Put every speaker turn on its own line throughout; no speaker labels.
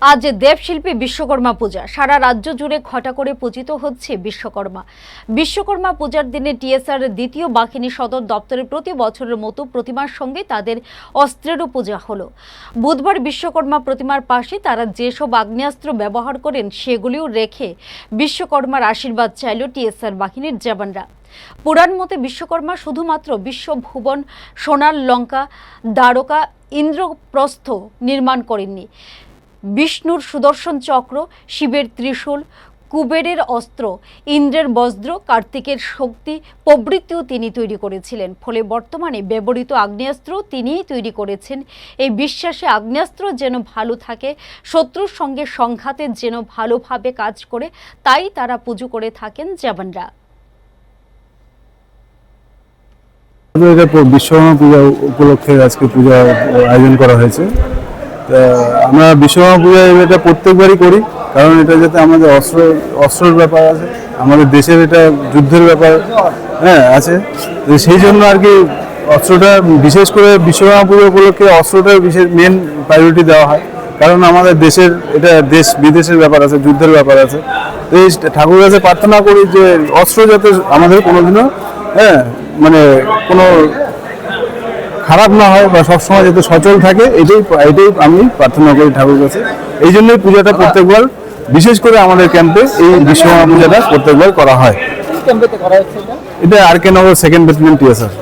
আজ দেবশিল্পী বিশ্বকর্মা পূজা। সারা রাজ্য জুড়ে ঘটা করে পূজিত হচ্ছে বিশ্বকর্মা। বিশ্বকর্মা পূজার দিনে টিএসআর দ্বিতীয় বাহিনী সদর দপ্তরে প্রতি বছরের মতো প্রতিমার সঙ্গে তাদের অস্ত্রেরও পূজা হলো। বুধবার বিশ্বকর্মা প্রতিমার পাশে তারা যেসব আগ্নেয়াস্ত্র ব্যবহার করেন, সেগুলিও রেখে বিশ্বকর্মার আশীর্বাদ চাইল টিএসআর বাহিনীর জওয়ানরা। পুরাণ মতে বিশ্বকর্মা শুধুমাত্র বিশ্বভুবন, সোনার লঙ্কা, দ্বারকা, ইন্দ্রপ্রস্থ নির্মাণ করেননি। বিষ্ণুর সুদর্শন চক্র, শিবের ত্রিশূল, কুবেরের অস্ত্র, ইন্দ্রের বজ্র, কার্তিকের শক্তি প্রবৃত্তিও তিনি তৈরি করেছিলেন। ফলে বর্তমানে ব্যবহৃত আগ্নেয়াস্ত্র তিনিই তৈরি করেছেন। এই বিশ্বাসে আগ্নেয়াস্ত্র যেন ভালো থাকে, শত্রুর সঙ্গে সংঘাতে যেন ভালোভাবে কাজ করে, তাই তারা পুজো করে থাকেন
প- বিশ্বকর্মা পূজা উপলক্ষে আজকে পূজা আয়োজন করা হয়েছে। আমরা বিশ্বকর্মা পূজা এটা প্রত্যেকবারই করি, কারণ এটা যাতে আমাদের অস্ত্র, অস্ত্রের ব্যাপার আছে, আমাদের দেশের এটা যুদ্ধের ব্যাপার হ্যাঁ আছে। সেই জন্য আর কি অস্ত্রটা, বিশেষ করে বিশ্বকর্মা পুজো উপলক্ষে অস্ত্রটা বিশেষ মেন প্রায়োরিটি দেওয়া হয়, কারণ আমাদের দেশের, এটা দেশ, বিদেশের ব্যাপার আছে, যুদ্ধের ব্যাপার আছে। তো এই ঠাকুর কাছে প্রার্থনা করি যে অস্ত্র যাতে আমাদের কোনোদিনও হ্যাঁ মানে কোনো খারাপ না হয় বা সবসময় যাতে সচল থাকে, এটাই এটাই আমি প্রার্থনা করি ঠাকুর কাছে। এই জন্যই পূজাটা প্রত্যেকবার বিশেষ করে আমাদের ক্যাম্পে এই বিশ্বকর্মা পূজাটা প্রত্যেকবার করা হয়।
এটা
R K Nagar second battalion TSR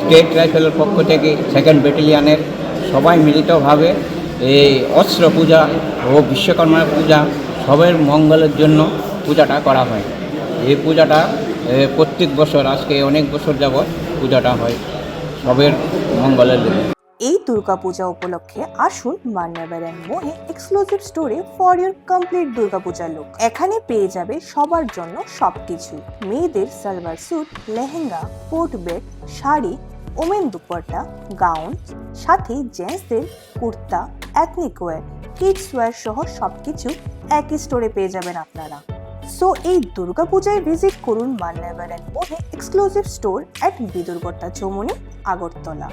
state রাইফেলের পক্ষ থেকে সেকেন্ড ব্যাটেলিয়ানের সবাই মিলিতভাবে এই অস্ত্র পূজা ও বিশ্বকর্মা পূজা সবের মঙ্গলের জন্য পূজাটা করা হয়। এই পূজাটা প্রত্যেক বছর, আজকে অনেক বছর যাবৎ পূজাটা হয়। সবের মঙ্গলের জন্য
এই দুর্গাপূজা উপলক্ষে আসুন মান্নাবার অ্যান্ড মোহে এক্সক্লুসিভ স্টোরে for your complete Durga Puja look এখানে পেয়ে যাবে সবার জন্য সবকিছু। মেয়েদের সালভার স্যুট লেহেঙ্গা কোট বেড শাড়ি ওমেন দুপাট্টা গাউন সাথে জেন্টসদের kurta ethnic wear kids wear সহ সবকিছু একই স্টোরে পেয়ে যাবেন আপনারা। সো এই দুর্গাপূজায় ভিজিট করুন Manyavar and Mohey exclusive store at বিদুর্গতা Chaumoni Agartala.